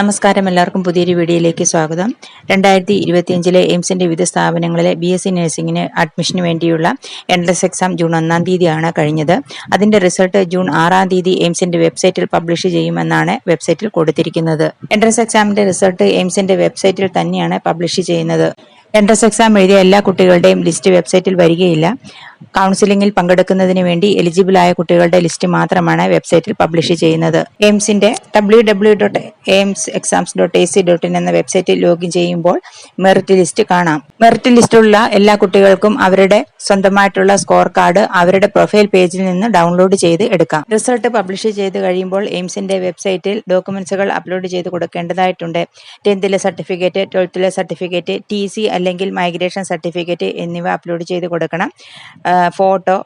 നമസ്കാരം. എല്ലാവർക്കും പുതിയൊരു വീഡിയോയിലേക്ക് സ്വാഗതം. രണ്ടായിരത്തി ഇരുപത്തിയഞ്ചിലെ എയിംസിന്റെ വിവിധ സ്ഥാപനങ്ങളിലെ ബി എസ് സി നഴ്സിംഗിന് അഡ്മിഷന് വേണ്ടിയുള്ള എൻട്രൻസ് എക്സാം ജൂൺ ഒന്നാം തീയതിയാണ് കഴിഞ്ഞത്. അതിന്റെ റിസൾട്ട് ജൂൺ ആറാം തീയതി എയിംസിന്റെ വെബ്സൈറ്റിൽ പബ്ലിഷ് ചെയ്യുമെന്നാണ് വെബ്സൈറ്റിൽ കൊടുത്തിരിക്കുന്നത്. എൻട്രൻസ് എക്സാമിന്റെ റിസൾട്ട് എയിംസിന്റെ വെബ്സൈറ്റിൽ തന്നെയാണ് പബ്ലിഷ് ചെയ്യുന്നത്. എൻട്രൻസ് എക്സാം എഴുതിയ എല്ലാ കുട്ടികളുടെയും ലിസ്റ്റ് വെബ്സൈറ്റിൽ വരികയില്ല. കൗൺസിലിംഗിൽ പങ്കെടുക്കുന്നതിന് വേണ്ടി എലിജിബിൾ ആയ കുട്ടികളുടെ ലിസ്റ്റ് മാത്രമാണ് വെബ്സൈറ്റിൽ പബ്ലിഷ് ചെയ്യുന്നത്. എയിംസിന്റെ W W dot AIIMS exams dot A C dot in എന്ന വെബ്സൈറ്റിൽ ലോഗിൻ ചെയ്യുമ്പോൾ മെറിറ്റ് ലിസ്റ്റ് കാണാം. മെറിറ്റ് ലിസ്റ്റുള്ള എല്ലാ കുട്ടികൾക്കും അവരുടെ സ്വന്തമായിട്ടുള്ള സ്കോർ കാർഡ് അവരുടെ പ്രൊഫൈൽ പേജിൽ നിന്ന് ഡൗൺലോഡ് ചെയ്ത് എടുക്കാം. റിസൾട്ട് പബ്ലിഷ് ചെയ്ത് കഴിയുമ്പോൾ എയിംസിന്റെ വെബ്സൈറ്റിൽ ഡോക്യുമെന്റ്സുകൾ അപ്ലോഡ് ചെയ്ത് കൊടുക്കേണ്ടതായിട്ടുണ്ട്. ടെൻത്തിലെ സർട്ടിഫിക്കറ്റ് ട്വൽത്തിലെ സർട്ടിഫിക്കറ്റ് ടി അല്ലെങ്കിൽ മൈഗ്രേഷൻ സർട്ടിഫിക്കറ്റ് എന്നിവ അപ്ലോഡ് ചെയ്ത് കൊടുക്കണം. Photo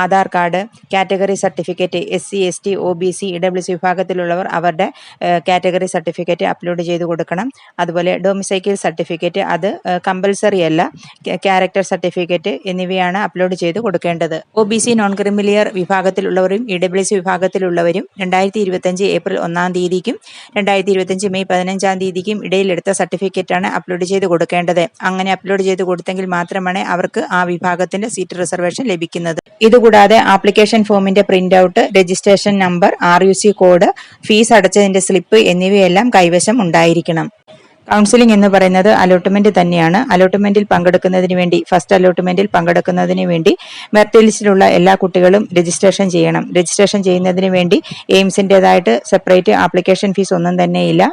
Aadhaar card category certificate S C S T O B C E W C വിഭാഗത്തിലുള്ളവർ അവരുടെ കാറ്റഗറി സർട്ടിഫിക്കറ്റ് അപ്ലോഡ് ചെയ്ത് കൊടുക്കണം. അതുപോലെ ഡൊമിസൈക്കിൾ സർട്ടിഫിക്കറ്റ് അത് കമ്പൽസറി അല്ല ക്യാരക്ടർ സർട്ടിഫിക്കറ്റ് എന്നിവയാണ് അപ്ലോഡ് ചെയ്ത് കൊടുക്കേണ്ടത്. O B C non creamy layer വിഭാഗത്തിലുള്ളവരും E W C വിഭാഗത്തിലുള്ളവരും രണ്ടായിരത്തി ഇരുപത്തഞ്ച് ഏപ്രിൽ ഒന്നാം തീയതിക്കും രണ്ടായിരത്തി ഇരുപത്തഞ്ച് മെയ് പതിനഞ്ചാം തീയതിക്കും ഇടയിലെടുത്ത സർട്ടിഫിക്കറ്റാണ് അപ്ലോഡ് ചെയ്ത് കൊടുക്കേണ്ടത്. അങ്ങനെ അപ്ലോഡ് ചെയ്ത് കൊടുത്തെങ്കിൽ മാത്രമാണ് അവർക്ക് ആ വിഭാഗത്തിന്റെ സീറ്റ് റിസർവേഷൻ ലഭിക്കുന്നത്. ഇതുകൂടാതെ ആപ്ലിക്കേഷൻ ഫോമിന്റെ print out registration number R U C code fees അടച്ചതിന്റെ slip എന്നിവയെല്ലാം കൈവശം ഉണ്ടായിരിക്കണം. കൗൺസിലിംഗ് എന്ന് പറയുന്നത് അലോട്ട്മെന്റ് തന്നെയാണ്. അലോട്ട്മെന്റിൽ പങ്കെടുക്കുന്നതിന് വേണ്ടി ഫസ്റ്റ് അലോട്ട്മെന്റിൽ പങ്കെടുക്കുന്നതിന് വേണ്ടി മെറിറ്റ് ലിസ്റ്റിലുള്ള എല്ലാ കുട്ടികളും രജിസ്ട്രേഷൻ ചെയ്യണം. രജിസ്ട്രേഷൻ ചെയ്യുന്നതിന് വേണ്ടി എയിംസിന്റെതായിട്ട് സെപ്പറേറ്റ് ആപ്ലിക്കേഷൻ ഫീസ് ഒന്നും തന്നെയില്ല.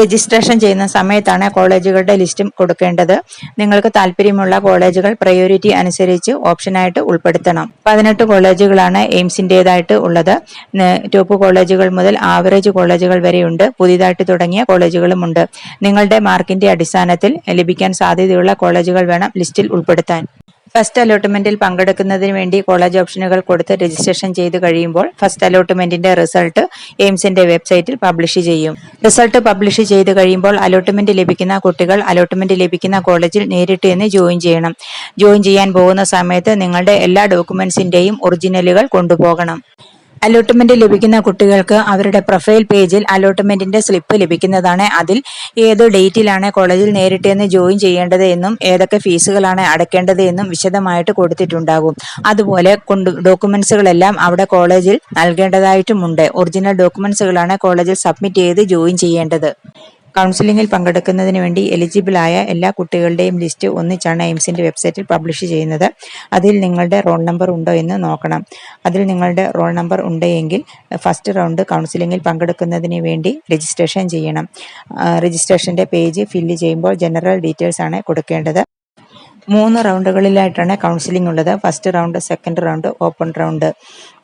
രജിസ്ട്രേഷൻ ചെയ്യുന്ന സമയത്താണ് കോളേജുകളുടെ ലിസ്റ്റും കൊടുക്കേണ്ടത്. നിങ്ങൾക്ക് താല്പര്യമുള്ള കോളേജുകൾ പ്രയോറിറ്റി അനുസരിച്ച് ഓപ്ഷനായിട്ട് ഉൾപ്പെടുത്തണം. പതിനെട്ട് കോളേജുകളാണ് എയിംസിന്റെതായിട്ട് ഉള്ളത്. ടോപ്പ് കോളേജുകൾ മുതൽ ആവറേജ് കോളേജുകൾ വരെയുണ്ട്. പുതിയതായിട്ട് തുടങ്ങിയ കോളേജുകളുമുണ്ട് നിങ്ങളുടെ മാർക്കിന്റെ അടിസ്ഥാനത്തിൽ ലഭിക്കാൻ സാധ്യതയുള്ള കോളേജുകൾ വേണം ലിസ്റ്റിൽ ഉൾപ്പെടുത്താൻ. ഫസ്റ്റ് അലോട്ട്മെന്റിൽ പങ്കെടുക്കുന്നതിന് വേണ്ടി കോളേജ് ഓപ്ഷനുകൾ കൊടുത്ത് രജിസ്ട്രേഷൻ ചെയ്ത് കഴിയുമ്പോൾ ഫസ്റ്റ് അലോട്ട്മെന്റിന്റെ റിസൾട്ട് എയിംസിന്റെ വെബ്സൈറ്റിൽ പബ്ലിഷ് ചെയ്യും. റിസൾട്ട് പബ്ലിഷ് ചെയ്ത് കഴിയുമ്പോൾ അലോട്ട്മെന്റ് ലഭിക്കുന്ന കുട്ടികൾ അലോട്ട്മെന്റ് ലഭിക്കുന്ന കോളേജിൽ നേരിട്ട് എന്ന് ജോയിൻ ചെയ്യണം. ജോയിൻ ചെയ്യാൻ പോകുന്ന സമയത്ത് നിങ്ങളുടെ എല്ലാ ഡോക്യുമെന്റ്സിന്റെയും ഒറിജിനലുകൾ കൊണ്ടുപോകണം. അലോട്ട്മെന്റ് ലഭിക്കുന്ന കുട്ടികൾക്ക് അവരുടെ പ്രൊഫൈൽ പേജിൽ അലോട്ട്മെന്റിന്റെ സ്ലിപ്പ് ലഭിക്കുന്നതാണ്. അതിൽ ഏത് ഡേറ്റിലാണ് കോളേജിൽ നേരിട്ട് എന്ന് ജോയിൻ ചെയ്യേണ്ടത് എന്നും ഏതൊക്കെ ഫീസുകളാണ് അടയ്ക്കേണ്ടത് എന്നും വിശദമായിട്ട് കൊടുത്തിട്ടുണ്ടാകും. അതുപോലെ ഡോക്യുമെന്റ്സുകളെല്ലാം അവിടെ കോളേജിൽ നൽകേണ്ടതായിട്ടുമുണ്ട്. ഒറിജിനൽ ഡോക്യുമെന്റ്സുകളാണ് കോളേജിൽ സബ്മിറ്റ് ചെയ്ത് ജോയിൻ ചെയ്യേണ്ടത്. കൗൺസിലിംഗിൽ പങ്കെടുക്കുന്നതിന് വേണ്ടി എലിജിബിൾ ആയ എല്ലാ കുട്ടികളുടെയും ലിസ്റ്റ് ഒന്നിച്ചാണ് എയിംസിന്റെ വെബ്സൈറ്റിൽ പബ്ലിഷ് ചെയ്യുന്നത്. അതിൽ നിങ്ങളുടെ റോൾ നമ്പർ ഉണ്ടോ എന്ന് നോക്കണം. അതിൽ നിങ്ങളുടെ റോൾ നമ്പർ ഉണ്ടെങ്കിൽ ഫസ്റ്റ് റൗണ്ട് കൗൺസിലിംഗിൽ പങ്കെടുക്കുന്നതിന് വേണ്ടി രജിസ്ട്രേഷൻ ചെയ്യണം. രജിസ്ട്രേഷന്റെ പേജ് ഫില്ല് ചെയ്യുമ്പോൾ ജനറൽ ഡീറ്റെയിൽസ് ആണ് കൊടുക്കേണ്ടത്. മൂന്ന് റൗണ്ടുകളിലായിട്ടാണ് കൗൺസിലിംഗ് ഉള്ളത്. First round second round open round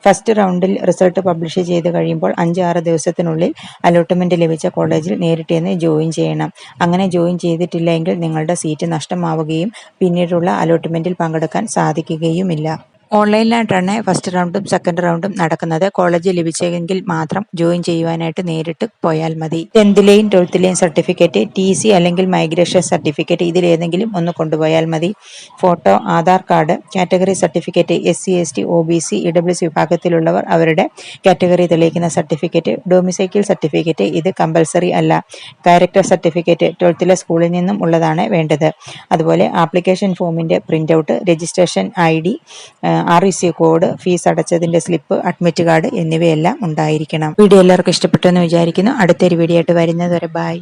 first റൗണ്ടിൽ റിസൾട്ട് പബ്ലിഷ് ചെയ്ത് കഴിയുമ്പോൾ അഞ്ച് ആറ് ദിവസത്തിനുള്ളിൽ അലോട്ട്മെന്റ് ലഭിച്ച കോളേജിൽ നേരിട്ട് ചെന്ന് ജോയിൻ ചെയ്യണം. അങ്ങനെ ജോയിൻ ചെയ്തിട്ടില്ലെങ്കിൽ നിങ്ങളുടെ സീറ്റ് നഷ്ടമാവുകയും പിന്നീടുള്ള അലോട്ട്മെന്റിൽ പങ്കെടുക്കാൻ സാധിക്കുകയുമില്ല. ഓൺലൈനിലായിട്ടാണ് ഫസ്റ്റ് റൗണ്ടും സെക്കൻഡ് റൗണ്ടും നടക്കുന്നത്. കോളേജ് ലഭിച്ചെങ്കിൽ മാത്രം ജോയിൻ ചെയ്യുവാനായിട്ട് നേരിട്ട് പോയാൽ മതി. ടെൻത്തിലെയും ട്വൽത്തിലെയും സർട്ടിഫിക്കറ്റ് ടി സി അല്ലെങ്കിൽ മൈഗ്രേഷൻ സർട്ടിഫിക്കറ്റ് ഇതിലേതെങ്കിലും ഒന്ന് കൊണ്ടുപോയാൽ മതി. Photo Aadhaar card category certificate S C S T O B C E W C വിഭാഗത്തിലുള്ളവർ അവരുടെ കാറ്റഗറി തെളിയിക്കുന്ന സർട്ടിഫിക്കറ്റ് ഡൊമിസൈക്കിൾ സർട്ടിഫിക്കറ്റ് ഇത് കമ്പൽസറി അല്ല. ക്യാരക്ടർ സർട്ടിഫിക്കറ്റ് ട്വൽത്തിലെ സ്കൂളിൽ നിന്നും ഉള്ളതാണ് വേണ്ടത്. അതുപോലെ ആപ്ലിക്കേഷൻ ഫോമിന്റെ print out registration I D R E C code fees അടച്ചതിന്റെ slip admit card എന്നിവയെല്ലാം ഉണ്ടായിരിക്കണം. വീഡിയോ എല്ലാവർക്കും ഇഷ്ടപ്പെട്ടെന്ന് വിചാരിക്കുന്നു. അടുത്തൊരു വീഡിയോ ആയിട്ട് വരുന്നതുവരെ ബൈ.